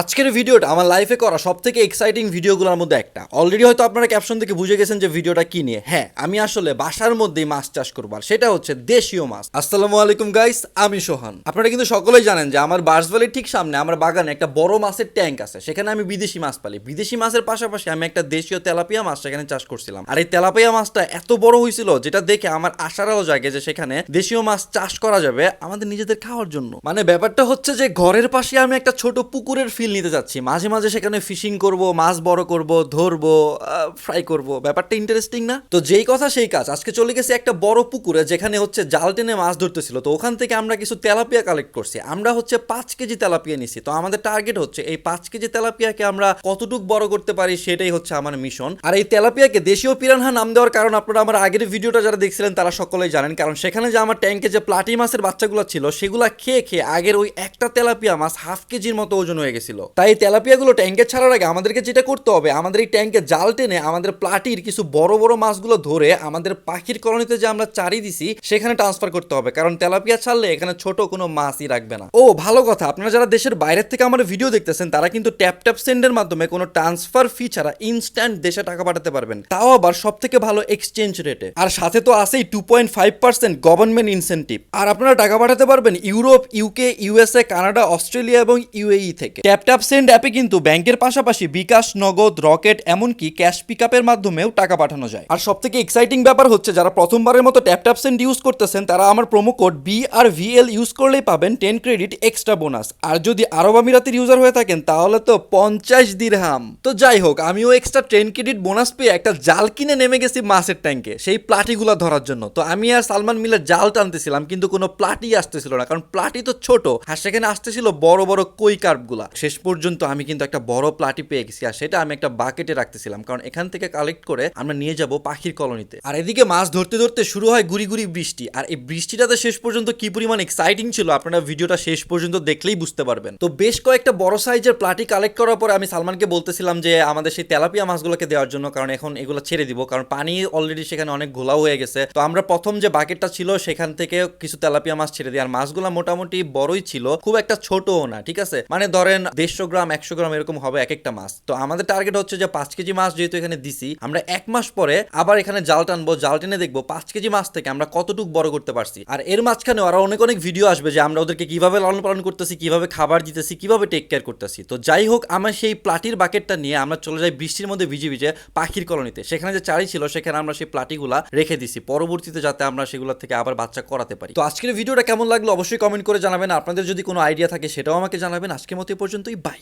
আজকের ভিডিওটা আমার লাইফে করা সব থেকে এক্সাইটিং ভিডিওগুলোর মধ্যে একটা। অলরেডি হয়তো আপনারা ক্যাপশন থেকে বুঝে গেছেন যে ভিডিওটা কি নিয়ে। হ্যাঁ আমি আসলে বাসার মধ্যেই মাছ চাষ করব, আর সেটা হচ্ছে দেশীয় মাছ। আসসালামু আলাইকুম গাইস আমি সোহান। আপনারা কিন্তু সকলেই জানেন যে আমার বার্সভ্যালির ঠিক সামনে আমার বাগানে একটা বড় মাছের ট্যাঙ্ক আছে। সেখানে আমি বিদেশি মাছ পালি। বিদেশি মাছের পাশাপাশি আমি একটা দেশীয় তেলাপিয়া মাছ সেখানে চাষ করছিলাম। আর এই তেলাপিয়া মাছটা এত বড় হয়েছিল, যেটা দেখে আমার আশারাও জাগে যে সেখানে দেশীয় মাছ চাষ করা যাবে আমাদের নিজেদের খাওয়ার জন্য। মানে ব্যাপারটা হচ্ছে যে ঘরের পাশে আমি একটা ছোট পুকুরের ফিল নিতে যাচ্ছি। মাঝে মাঝে সেখানে ফিশিং করব, মাছ বড় করব, ধরবো ফ্রাই করব। ব্যাপারটা ইন্টারেস্টিং না? তো যেই কথা সেই কাজ। আজকে চলে গেছে একটা বড় পুকুরে যেখানে হচ্ছে জাল টেনে মাছ ধরতেছিল। তো ওখান থেকে আমরা কিছু তেলাপিয়া কালেক্ট করছি। আমরা হচ্ছে পাঁচ কেজি তেলাপিয়া নিছি। তো আমাদের টার্গেট হচ্ছে এই পাঁচ কেজি তেলাপিয়াকে আমরা কতটুক বড় করতে পারি সেটাই হচ্ছে আমার মিশন আর এই তেলাপিয়াকে দেশীয় পিরানহা নাম দেওয়ার কারণ আপনারা আমার আগের ভিডিওটা যারা দেখছিলেন তারা সকলেই জানেন। কারণ সেখানে যে আমার ট্যাঙ্কে যে প্লাটি মাছের বাচ্চাগুলো ছিল, সেগুলা খেয়ে খেয়ে আগের ওই একটা তেলাপিয়া মাছ হাফ কেজির মতো ওজন হয়ে গেছিল। তাই এই তেলাপিয়াগুলো ট্যাঙ্কে ছাড়ার আগে আমাদেরকে যেটা করতে হবে, আমাদের এই ট্যাঙ্কে জাল টেনে আমাদের প্লাটির কিছু বড় বড় মাছগুলো ধরে আমাদের পাখির কলোনিতে যে আমরা চারি দিছি, সেখানে ট্রান্সফার করতে হবে। কারণ তেলাপিয়া ছাড়লে এখানে ছোট কোনো মাছই রাখবে না। ও, ভালো কথা। আপনারা যারা দেশের বাইরের থেকে আমার ভিডিও দেখতেছেন, তারা কিন্তু ট্যাপ ট্যাপ সেন্ডের মাধ্যমে কোনো ট্রান্সফার ফি ছাড়া ইনস্ট্যান্ট দেশে টাকা পাঠাতে পারবেন। তাও আবার সব থেকে ভালো এক্সচেঞ্জ রেটে আর সাথে তো আছেই two point five percent government incentive আর আপনারা টাকা পাঠাতে পারবেন Europe UK USA Canada Australia এবং ইউএই থেকে। ট্যাপ ট্যাপ সেন্ড অ্যাপে কিন্তু ব্যাংকের পাশাপাশি বিকাশ, নগদ, রকেট, এমনকি ক্যাশ পিক আপের মাধ্যমেও টাকা পাঠানো যায়। আর সব থেকে এক্সাইটিং ব্যাপার হচ্ছে, যারা প্রথমবারের মতো ট্যাপ সেন্ড ইউজ করতেছেন, তারা আমার promo code B R VL use করলেই পাবেন টেন ক্রেডিট এক্সট্রা বোনাস আর যদি আরব আমিরাতের ইউজার হয়ে থাকেন, তাহলে তো পঞ্চাশ দিরহাম তো যাই হোক, আমিও এক্সট্রা টেন ক্রেডিট বোনাস পেয়ে একটা জাল কিনে নেমে গেছি মাছের ট্যাঙ্কে সেই প্লাটিগুলো ধরার জন্য। তো আমি আর সালমান মিলে জাল টানতেছিলাম, কিন্তু কোনো প্লাটি আসতেছিল না, কারণ প্লাটি তো ছোট, আর সেখানে আসতেছিল বড় বড় কই কার্পগুলা শেষ পর্যন্ত আমি কিন্তু একটা বড় প্লাটি পেয়ে গেছি, আর সেটা আমি একটা বাকেটে রাখতেছিলাম, কারণ এখান থেকে কালেক্ট করে আমরা নিয়ে যাব পাখির কলোনিতে। আর এদিকে মাছ ধরতে ধরতে শুরু হয় গুড়ি গুড়ি বৃষ্টি, আর এই বৃষ্টিটাতে শেষ পর্যন্ত কি পরিমাণ এক্সাইটিং ছিল আপনারা ভিডিওটা শেষ পর্যন্ত দেখলেই বুঝতে পারবেন। তো বেশ কয়েকটা বড় সাইজের প্লাটি কালেক্ট করার পরে আমি সালমানকে বলতেছিলাম যে, আমাদের সেই তেলাপিয়া মাছগুলোকে দেওয়ার জন্য, কারণ এখন এগুলো ছেড়ে দিব, কারণ পানি অলরেডি সেখানে অনেক ঘোলাও হয়ে গেছে। তো আমরা প্রথম যে বাকেটটা ছিল, সেখান থেকে কিছু তেলাপিয়া মাছ ছেড়ে দিই, আর মাছগুলো মোটামুটি বড়ই ছিল, খুব একটা ছোটও না, ঠিক আছে? মানে ধরেন দেড়শো গ্রাম, একশো গ্রাম এরকম হবে এক একটা মাছ। তো আমাদের টার্গেট হচ্ছে যে পাঁচ কেজি মাছ যেহেতু এখানে দিছি, আমরা এক মাস পরে আবার এখানে জাল টানবো, জাল টেনে দেখব পাঁচ কেজি মাছ থেকে আমরা কতটুকু বড় করতে পারছি। আর এর মাঝখানে আরও অনেক অনেক ভিডিও আসবে যে আমরা ওদেরকে কীভাবে লালন পালন করতেছি, কীভাবে খাবার দিতেছি, কীভাবে টেক কেয়ার করতেছি। তো যাই হোক, আমার সেই প্লাটির বাকেটটা নিয়ে আমরা চলে যাই বৃষ্টির মধ্যে ভিজে ভিজে পাখির কলোনিতে। সেখানে যে চারি ছিল, সেখানে আমরা সেই প্লাটিগুলা রেখে দিছি, পরবর্তীতে যাতে আমরা সেগুলো থেকে আবার বাচ্চা করাতে পারি। তো আজকের ভিডিওটা কেমন লাগল অবশ্যই কমেন্ট করে জানাবেন। আপনাদের যদি কোনো আইডিয়া থাকে, সেটাও আমাকে জানাবেন। আজকের মতো এই পর্যন্তই বাই